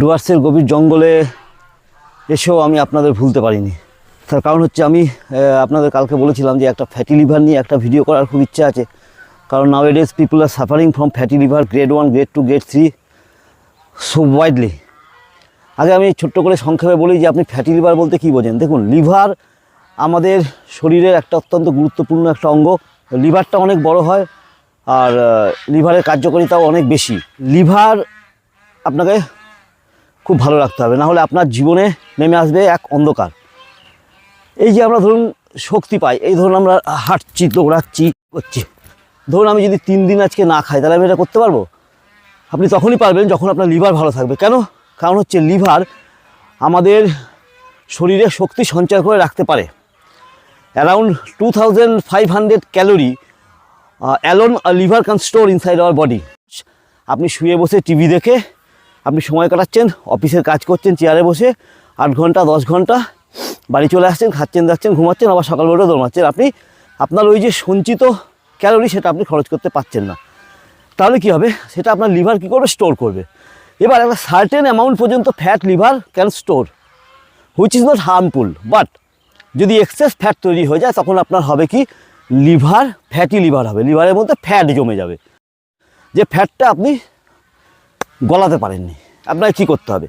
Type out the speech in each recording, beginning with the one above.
ডুয়ার্সের গভীর জঙ্গলে এসেও আমি আপনাদের ভুলতে পারিনি। তার কারণ হচ্ছে আমি আপনাদের কালকে বলেছিলাম যে একটা ফ্যাটি লিভার নিয়ে একটা ভিডিও করার খুব ইচ্ছা আছে। কারণ nowadays people are suffering from fatty liver grade one grade two grade three so widely আগে আমি ছোট্ট করে সংক্ষেপে বলি যে আপনি ফ্যাটি লিভার বলতে কী বোঝেন? দেখুন লিভার আমাদের শরীরের একটা অত্যন্ত গুরুত্বপূর্ণ একটা অঙ্গ। লিভারটা অনেক বড় হয় আর লিভারের কার্যকারিতাও অনেক বেশি। লিভার আপনাকে খুব ভালো রাখতে হবে, না হলে আপনার জীবনে নেমে আসবে এক অন্ধকার। এই যে আমরা ধরুন শক্তি পাই, এই ধরুন আমরা হাঁটছি, দৌড়াচ্ছি করছি? ধরুন আমি যদি তিন দিন আজকে না খাই, তাহলে আমি এটা করতে পারব? আপনি তখনই পারবেন যখন আপনার লিভার ভালো থাকবে। কেন? কারণ হচ্ছে লিভার আমাদের শরীরে শক্তি সঞ্চয় করে রাখতে পারে। Around two thousand five hundred calorie alone liver can store inside our body. আপনি শুয়ে বসে টিভি দেখে আপনি সময় কাটাচ্ছেন, অফিসের কাজ করছেন চেয়ারে বসে, আট ঘণ্টা, দশ ঘণ্টা, বাড়ি চলে আসছেন, খাচ্ছেন যাচ্ছেন ঘুমাচ্ছেন, আবার সকালবেলা দৌড়াচ্ছেন আপনি আপনার ওই যে সঞ্চিত ক্যালোরি সেটা আপনি খরচ করতে পারছেন না। তাহলে কি হবে? সেটা আপনার লিভার কী করবে? স্টোর করবে। এবার একটা সার্টেন অ্যামাউন্ট পর্যন্ত fat liver can store which is not harmful but যদি এক্সেস ফ্যাট তৈরি হয়ে যায়, তখন আপনার হবে কি? লিভার ফ্যাটি লিভার হবে। লিভারের মধ্যে ফ্যাট জমে যাবে। যে ফ্যাটটা আপনি গলাতে পারেননি। আপনাকে কী করতে হবে?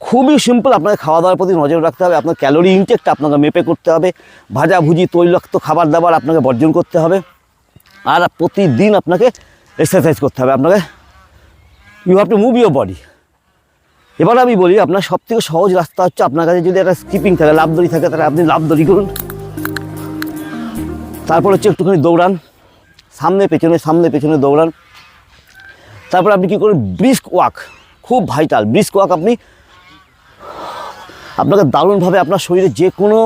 খুবই সিম্পল আপনাকে খাওয়া দাওয়ার প্রতি নজর রাখতে হবে, আপনার ক্যালোরি ইনটেকটা আপনাকে মেপে করতে হবে, ভাজাভুজি, তৈলাক্ত খাবার দাবার আপনাকে বর্জন করতে হবে, আর প্রতিদিন আপনাকে এক্সারসাইজ করতে হবে, আপনাকে you have to move your body এবার আমি বলি, আপনার সব থেকে সহজ রাস্তা হচ্ছে আপনার কাছে যদি একটা স্কিপিং থাকে লাভ দড়ি থাকে, তাহলে আপনি লাভ দড়ি করুন। তারপর হচ্ছে একটুখানি দৌড়ান সামনে পেছনে সামনে পেছনে দৌড়ান। তারপর আপনি কী করুন ব্রিস্ক ওয়াক খুব ভাইটাল ব্রিস্ক ওয়াক আপনি, আপনাকে দারুণভাবে আপনার শরীরে যে কোনো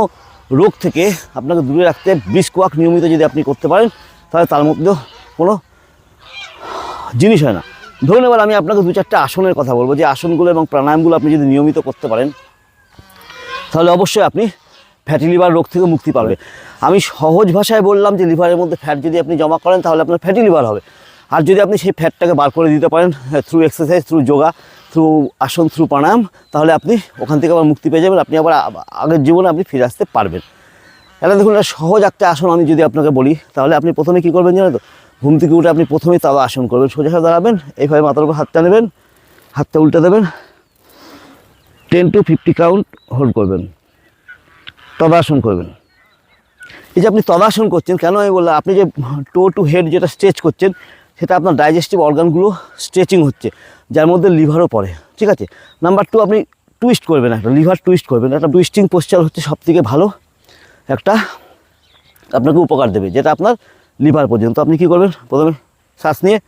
রোগ থেকে আপনাকে দূরে রাখতে ব্রিস্ক ওয়াক নিয়মিত যদি আপনি করতে পারেন, তাহলে তার মধ্যেও কোনো জিনিস হয় না। ধরুন এবার আমি আপনাকে দু চারটে আসনের কথা বলব, যে আসনগুলো এবং প্রাণায়ামগুলো আপনি যদি নিয়মিত করতে পারেন, তাহলে অবশ্যই আপনি ফ্যাটি লিভার রোগ থেকে মুক্তি পাবে আমি সহজ ভাষায় বললাম যে লিভারের মধ্যে ফ্যাট যদি আপনি জমা করেন, তাহলে আপনার ফ্যাটি লিভার হবে। আর যদি আপনি সেই ফ্যাটটাকে বার করে দিতে পারেন through exercise through yoga through asana through pranayama তাহলে আপনি ওখান থেকে আবার মুক্তি পেয়ে যাবেন, আপনি আবার আগের জীবনে আপনি ফিরে আসতে পারবেন। এটা দেখুন, একটা সহজ একটা আসন আমি যদি আপনাকে বলি, তাহলে আপনি প্রথমে কী করবেন জানেন তো? ঘুম থেকে উঠে আপনি প্রথমেই তাওয়া আসন করবেন, সোজা হয়ে দাঁড়াবেন, এইভাবে মাথার উপর হাতটা নেবেন, হাতটা উল্টে দেবেন ten to fifty count hold করবেন তদাসন করবেন। এই যে আপনি তদাসন করছেন, কেন আমি বললাম, আপনি যে টো টু হেড যেটা স্ট্রেচ করছেন সেটা আপনার ডাইজেস্টিভ অর্গানগুলো স্ট্রেচিং হচ্ছে, যার মধ্যে লিভারও পড়ে, ঠিক আছে? নাম্বার টু আপনি টুইস্ট করবেন একটা লিভার টুইস্ট করবেন। একটা টুইস্টিং পোস্চার হচ্ছে সব থেকে ভালো, একটা আপনাকে উপকার দেবে, যেটা আপনার লিভার পর্যন্ত। আপনি কি করবেন? প্রথমে শ্বাস নিয়ে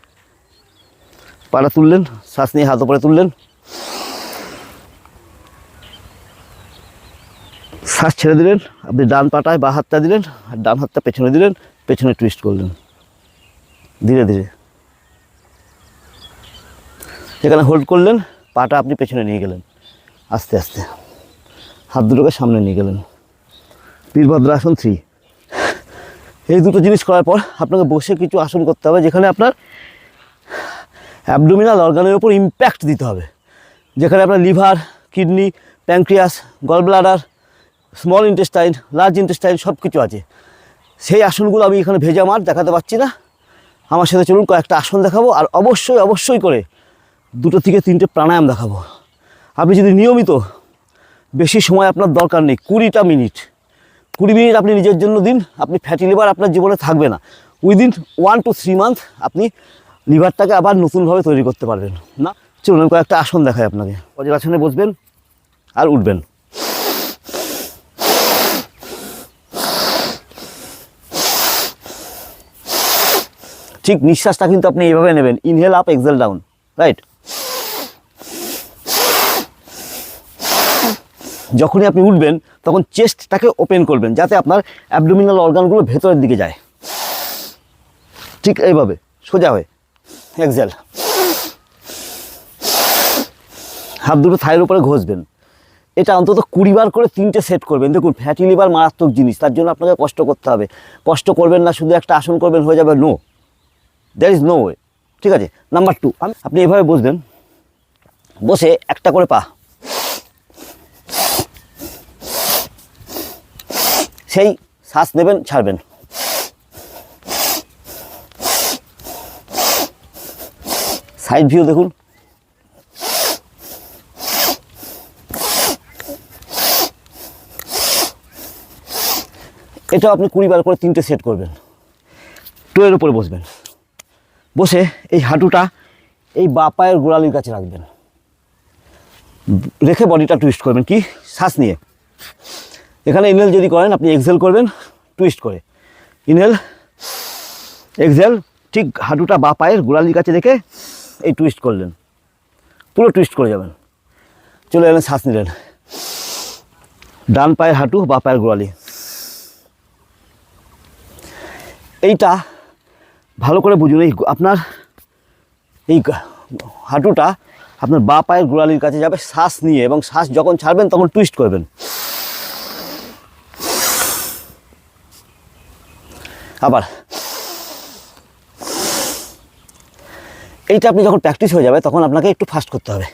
পাটা তুললেন, শ্বাস নিয়ে হাত উপরে তুললেন। শ্বাস ছেড়ে দিলেন, আপনি ডান পাটায় বা হাতটা দিলেন, আর ডান হাতটা পেছনে দিলেন, পেছনে টুইস্ট করলেন। ধীরে ধীরে। এখানে হোল্ড করলেন, পাটা আপনি পেছনে নিয়ে গেলেন। আস্তে আস্তে। হাত দুটোকে সামনে নিয়ে গেলেন। বীরভদ্র আসন থ্রি এই দুটো জিনিস করার পর আপনাকে বসে কিছু আসন করতে হবে, যেখানে আপনার অ্যাবডোমিনাল অর্গানের উপর ইম্প্যাক্ট দিতে হবে। যেখানে আপনার liver kidney pancreas gallbladder small intestine large intestine সব কিছু আছে। সেই আসনগুলো আমি এখানে ভেজা মার দেখাতে পারছি না। আমার সাথে চলুন কয়েকটা আসন দেখাবো, আর অবশ্যই অবশ্যই করে দুটো থেকে তিনটে প্রাণায়াম দেখাবো। আপনি যদি নিয়মিত বেশি সময় আপনার দরকার নেই, কুড়িটা মিনিট, কুড়ি মিনিট আপনি নিজের জন্য দিন, আপনি ফ্যাটি লিভার আপনার জীবনে থাকবে না। Within one two three month আপনি লিভারটাকে আবার নতুনভাবে তৈরি করতে পারবেন। না? চলুন, আমি কয়েকটা আসন দেখাই আপনাকে। অজের আসনে বসবেন আর উঠবেন। ঠিক নিঃশ্বাসটা কিন্তু আপনি এইভাবে নেবেন। Inhale up exhale down right যখনই আপনি উঠবেন, তখন চেস্টটাকে ওপেন করবেন, যাতে আপনার অ্যাবডোমিনাল অর্গানগুলো ভেতরের দিকে যায়। ঠিক এইভাবে, সোজা হয়ে। এক্সেল হাত দুটো থায়ের উপরে ঘষবেন। এটা অন্তত কুড়ি বার করে তিনটে সেট করবেন। দেখুন ফ্যাটি লিভার মারাত্মক জিনিস, তার জন্য আপনাকে কষ্ট করতে হবে। কষ্ট করবেন না, শুধু একটা আসন করবেন, হয়ে যাবে no there is no way ঠিক আছে? নাম্বার টু আপনি এভাবে বসবেন। বসে একটা করে পা সেই শ্বাস নেবেন, ছাড়বেন। সাইড ভিউ দেখুন। এটাও আপনি কুড়ি বার করে তিনটে সেট করবেন। টোয়ের উপরে বসবেন। বসে এই হাঁটুটা এই বা পায়ের গোড়ালির কাছে রাখবেন। রেখে বডিটা টুইস্ট করবেন। কি? শ্বাস নিয়ে। এখানে ইনহেল যদি করেন, আপনি এক্সেল করবেন টুইস্ট করে। ইনহেল এক্সেল ঠিক হাঁটুটা বা পায়ের গোড়ালির কাছে রেখে এই টুইস্ট করলেন। পুরো টুইস্ট করে যাবেন। চলে এলেন, শ্বাস নিলেন। ডান পায়ের হাঁটু, বা পায়ের গোড়ালি। এইটা ভালো করে বুঝুন, এই আপনার এই হাঁটুটা আপনার বা পায়ের গোড়ালির কাছে যাবে, শ্বাস নিয়ে, এবং শ্বাস যখন ছাড়বেন, তখন টুইস্ট করবেন। আবার। এইটা আপনি যখন প্র্যাকটিস হয়ে যাবে, তখন আপনাকে একটু ফাস্ট করতে হবে।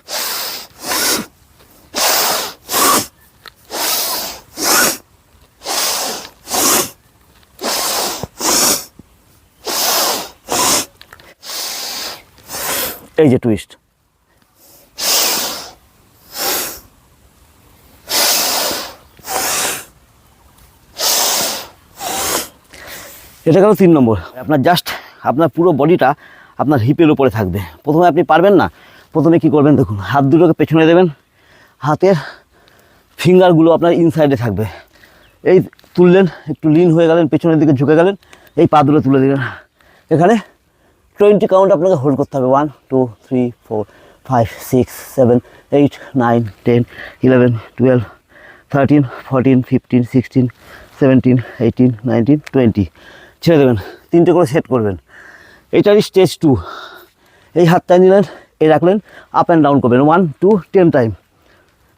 এই যে টুইস্ট এটা গেল তিন নম্বর। আপনার জাস্ট আপনার পুরো বডিটা আপনার হিপের উপরে থাকবে। প্রথমে আপনি পারবেন না, প্রথমে কি করবেন দেখুন, হাত দুটোকে পেছনে দেবেন, হাতের ফিঙ্গারগুলো আপনার ইনসাইডে থাকবে। এই তুললেন, একটু লিন হয়ে গেলেন, পেছনের দিকে ঝুঁকে গেলেন, এই পা দুটো তুলে দিলেন। এখানে টোয়েন্টি কাউন্ট আপনাকে হোল্ড করতে হবে। One two three four five six seven eight nine ten eleven twelve thirteen fourteen fifteen sixteen seventeen eighteen nineteen twenty ছেড়ে দেবেন, তিনটে করে সেট করবেন। এটারই স্টেজ টু এই হাতটা নিলেন, এই রাখলেন আপ অ্যান্ড ডাউন করবেন। ওয়ান টু টেন টাইম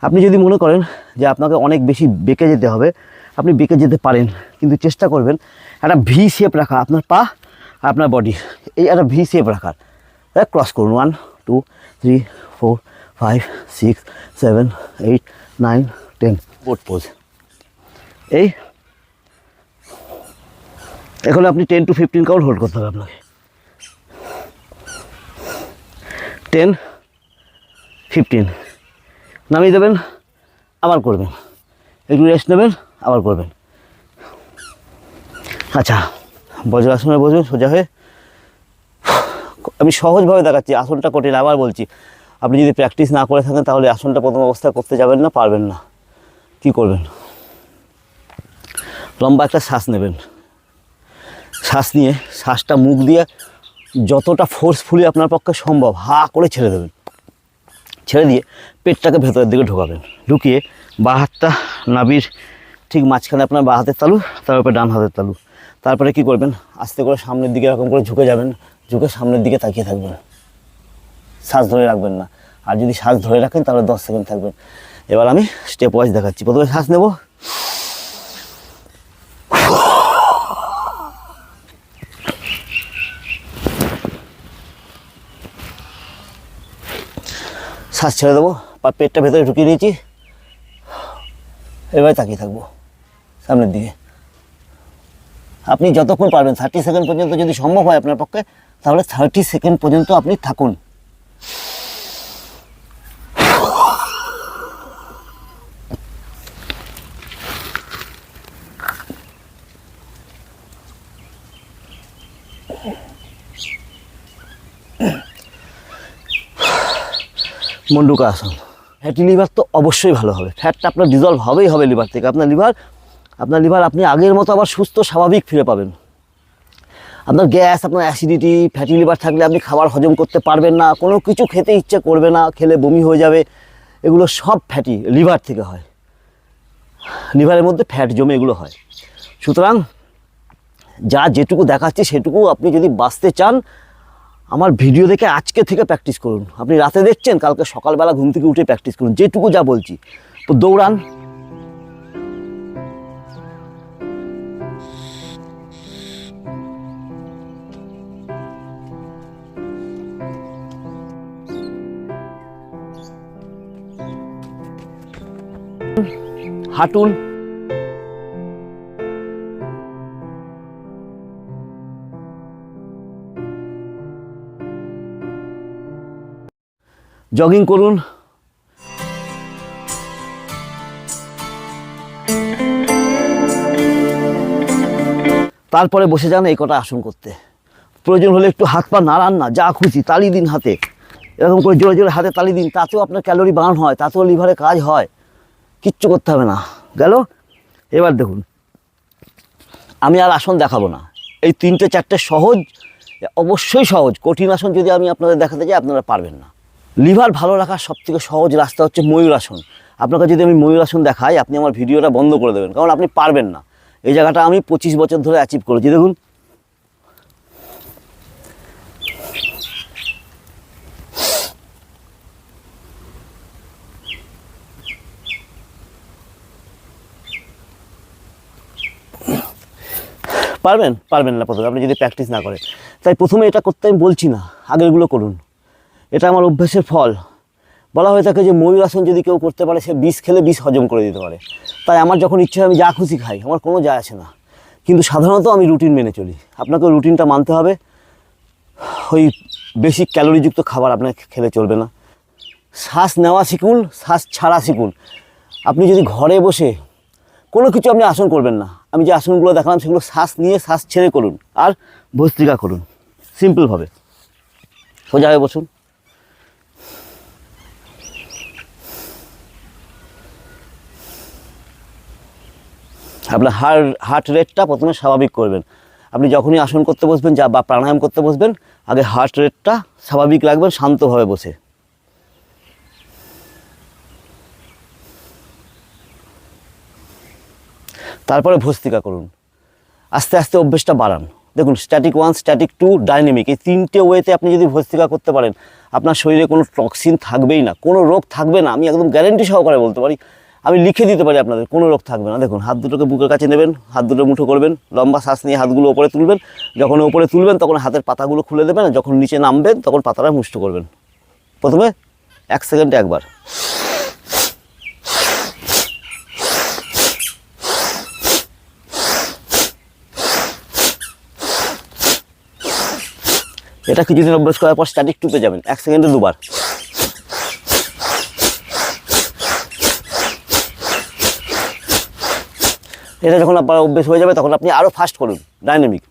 আপনি যদি মনে করেন যে আপনাকে অনেক বেশি বেঁকে যেতে হবে, আপনি বেঁকে যেতে পারেন, কিন্তু চেষ্টা করবেন একটা ভি শেপ রাখা, আপনার পা আর আপনার বডি এই একটা ভি শেপ রাখার ক্রস করুন। One two three four five six seven eight nine ten boat pose এই এখানে আপনি ten to fifteen count hold করতে হবে আপনাকে। টেন ফিফটিন নামিয়ে দেবেন, আবার করবেন। একটু রেস্ট নেবেন, আবার করবেন। আচ্ছা বজ্রাসনে বসবেন সোজা হয়ে। আমি সহজভাবে দেখাচ্ছি, আসনটা কঠিন, আবার বলছি। আপনি যদি প্র্যাকটিস না করে থাকেন, তাহলে আসনটা প্রথম অবস্থায় করতে যাবেন না, পারবেন না। কি করবেন? লম্বা একটা শ্বাস নেবেন। শ্বাস নিয়ে, শ্বাসটা মুখ দিয়ে যতটা ফোর্সফুলি আপনার পক্ষে সম্ভব, হা করে ছেড়ে দেবেন। ছেড়ে দিয়ে পেটটাকে ভেতরের দিকে ঢোকাবেন। ঢুকিয়ে বা হাতটা নাবির ঠিক মাঝখানে আপনার বা হাতের তালু, তার উপরে ডান হাতের তালু। তারপরে কি করবেন? আস্তে করে সামনের দিকে এরকম করে ঝুঁকে যাবেন, ঝুঁকে সামনের দিকে তাকিয়ে থাকবেন। শ্বাস ধরে রাখবেন না। আর যদি শ্বাস ধরে রাখেন, তাহলে দশ সেকেন্ড থাকবেন এবার আমি স্টেপ ওয়াইজ দেখাচ্ছি। প্রথমে শ্বাস নেব। শ্বাস ছেড়ে দেবো, বা পেটটা ভেতরে ঢুকিয়ে দিয়েছি। এবারে তাকিয়ে থাকব, সামনের দিকে। আপনি যতক্ষণ পারবেন থার্টি সেকেন্ড পর্যন্ত যদি সম্ভব হয় আপনার পক্ষে, তাহলে থার্টি সেকেন্ড পর্যন্ত আপনি থাকুন। মন্ডুকা আসন ফ্যাটি লিভার তো অবশ্যই ভালো হবে। ফ্যাটটা আপনার ডিজলভ হবেই হবে লিভার থেকে। আপনার লিভার আপনার লিভার আপনি আগের মতো আবার সুস্থ, স্বাভাবিক ফিরে পাবেন। আপনার গ্যাস আপনার অ্যাসিডিটি ফ্যাটি লিভার থাকলে আপনি খাবার হজম করতে পারবেন না। কোনো কিছু খেতে ইচ্ছে করবে না। খেলে বমি হয়ে যাবে। এগুলো সব ফ্যাটি লিভার থেকে হয়। লিভারের মধ্যে ফ্যাট জমে এগুলো হয়। সুতরাং যা যেটুকু দেখাচ্ছে সেটুকু আপনি যদি বাঁচতে চান আমার ভিডিও দেখে আজকে থেকে প্র্যাকটিস করুন। আপনি রাতে দেখছেন, কালকে সকালবেলা ঘুম থেকে উঠে প্র্যাকটিস করুন। যেটুকু যা বলছি। তো দৌড়ান। হাঁটুন। জগিং করুন। তারপরে বসে যান এই কটা আসন করতে। প্রয়োজন হলে একটু হাত পা নাড়ান না, যা খুশি, তালি দিন হাতে। এরকম করে জোরে জোরে হাতে তালি দিন, তাতেও আপনার ক্যালোরি বার্ন হয়, তাতেও লিভারে কাজ হয়। কিচ্ছু করতে হবে না। গেল? এবার দেখুন। আমি আর আসন দেখাবো না। এই তিনটে, চারটে সহজ, অবশ্যই সহজ। কঠিন আসন যদি আমি আপনাদের দেখাতে যাই, আপনারা পারবেন না। লিভার ভালো রাখার সবথেকে সহজ রাস্তা হচ্ছে ময়ূরাসন আপনাকে যদি আমি ময়ূরাসন দেখাই, আপনি আমার ভিডিওটা বন্ধ করে দেবেন, কারণ আপনি পারবেন না। এই জায়গাটা আমি পঁচিশ বছর ধরে অ্যাচিভ করেছি। দেখুন। পারবেন? পারবেন না প্রথমে, আপনি যদি প্র্যাকটিস না করেন। তাই প্রথমে এটা করতে আমি বলছি না। আগেরগুলো করুন। এটা আমার অভ্যাসের ফল। বলা হয়ে থাকে যে ময়ূরাসন যদি কেউ করতে পারে, সে বিষ খেলে বিষ হজম করে দিতে পারে। তাই আমার যখন ইচ্ছে হয় আমি যা খুশি খাই, আমার কোনো যায় আসে না। কিন্তু সাধারণত আমি রুটিন মেনে চলি। আপনাকে রুটিনটা মানতে হবে। ওই বেশি ক্যালোরিযুক্ত খাবার আপনাকে খেলে চলবে না। শ্বাস নেওয়া শিখুন, শ্বাস ছাড়া শিখুন। আপনি যদি ঘরে বসে কোনো কিছু আপনি আসন করবেন না, আমি যে আসনগুলো দেখালাম সেগুলো শ্বাস নিয়ে শ্বাস ছেড়ে করুন আর ভস্ত্রিকা করুন। সিম্পলভাবে। সোজা হয়ে বসুন। আপনার হার্ট হার্ট রেটটা প্রথমে স্বাভাবিক করবেন। আপনি যখনই আসন করতে বসবেন, যা বা প্রাণায়াম করতে বসবেন, আগে হার্ট রেটটা স্বাভাবিক রাখবেন, শান্তভাবে বসে। তারপরে ভস্তিকা করুন। আস্তে আস্তে অভ্যেসটা বাড়ান। দেখুন static one static two dynamic এই তিনটে ওয়েতে আপনি যদি ভস্তিকা করতে পারেন, আপনার শরীরে কোনো টক্সিন থাকবেই না, কোনো রোগ থাকবে না, আমি একদম গ্যারেন্টি সহকারে বলতে পারি। আমি লিখে দিতে পারি আপনাদের, কোনো রোগ থাকবে না। দেখুন, হাত দুটোকে বুকের কাছে নেবেন, হাত দুটো মুঠো করবেন, লম্বা শ্বাস নিয়ে হাতগুলো ওপরে তুলবেন। যখন ওপরে তুলবেন, তখন হাতের পাতাগুলো খুলে দেবেন, যখন নিচে নামবেন, তখন পাতাটা মুষ্ট করবেন। প্রথমে এক সেকেন্ডে একবার। এটা কিছুদিন অভ্যাস করার পর স্ট্যাটিক টুপে যাবেন, এক সেকেন্ডে দুবার। এটা যখন আপনার অভ্যেস হয়ে যাবে, তখন আপনি আরও ফাস্ট করুন ডাইনামিক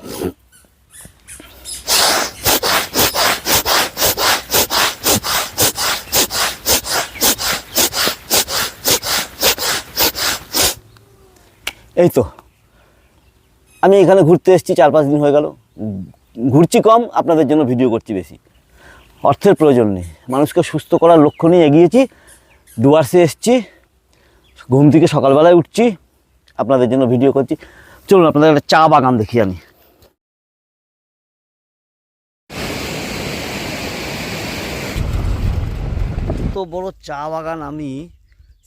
এই তো। আমি এখানে ঘুরতে এসেছি, চার পাঁচ দিন হয়ে গেল। ঘুরছি কম, আপনাদের জন্য ভিডিও করছি বেশি। অর্থের প্রয়োজন নেই। মানুষকে সুস্থ করার লক্ষ্য নিয়ে এগিয়েছি। ডুয়ার্সে এসেছি। ঘুম থেকে সকালবেলায় উঠছি। আপনাদের জন্য ভিডিও করছি। চলুন আপনাদের একটা চা বাগান দেখি আমি। এত বড় চা বাগান আমি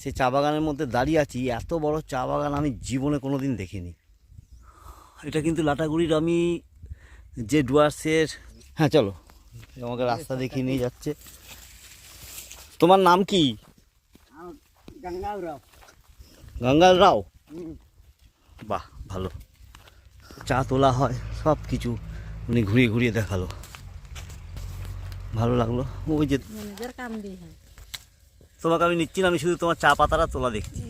সে চা বাগানের মধ্যে দাঁড়িয়ে আছি এত বড় চা বাগান আমি জীবনে কোনো দিন দেখিনি। এটা কিন্তু লাটাগুড়ির আমি যে ডুয়ার্সের হ্যাঁ চলো আমাকে রাস্তা দেখিয়ে নিয়ে যাচ্ছে। তোমার নাম কি? গঙ্গাল রাও গঙ্গাল রাও বাহ ভালো। চা তোলা হয় সব কিছু উনি ঘুরিয়ে ঘুরিয়ে দেখাল। ভালো লাগল। ওই যে তোমাকে আমি নিচ্ছি না আমি শুধু তোমার চা পাতাটা তোলা দেখছি।